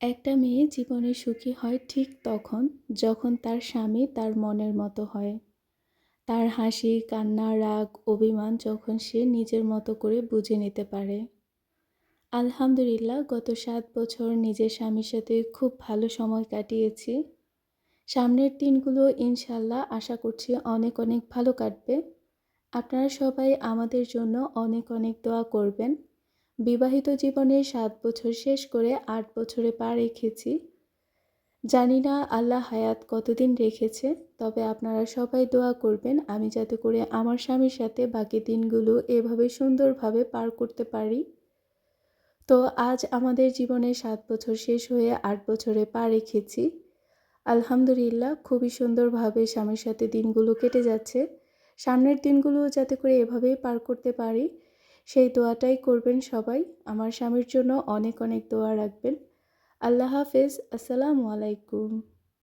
একটা মেয়ে জীবনে সুখী হয় ঠিক তখন, যখন তার স্বামী তার মনের মতো হয়। তার হাসি, কান্না, রাগ, অভিমান যখন সে নিজের মতো করে বুঝে নিতে পারে। আলহামদুলিল্লাহ, গত সাত বছর নিজের স্বামীর সাথে খুব ভালো সময় কাটিয়েছি। সামনের দিনগুলো ইনশাল্লাহ আশা করছি অনেক অনেক ভালো কাটবে। আপনারা সবাই আমাদের জন্য অনেক অনেক দোয়া করবেন। বিবাহিত জীবনে সাত বছর শেষ করে আট বছরে পা রেখেছি। জানি না আল্লাহ হায়াত কতদিন রেখেছে, তবে আপনারা সবাই দোয়া করবেন আমি যাতে করে আমার স্বামীর সাথে বাকি দিনগুলো এভাবে সুন্দরভাবে পার করতে পারি। তো আজ আমাদের জীবনে সাত বছর শেষ হয়ে আট বছরে পা রেখেছি। আলহামদুলিল্লাহ খুবই সুন্দরভাবে স্বামীর সাথে দিনগুলো কেটে যাচ্ছে। সামনের দিনগুলো যাতে করে এভাবেই পার করতে পারি সেই দোয়াটাই করবেন সবাই। আমার স্বামীর জন্য অনেক অনেক দোয়া রাখবেন। আল্লাহ হাফেজ। আসসালামু আলাইকুম।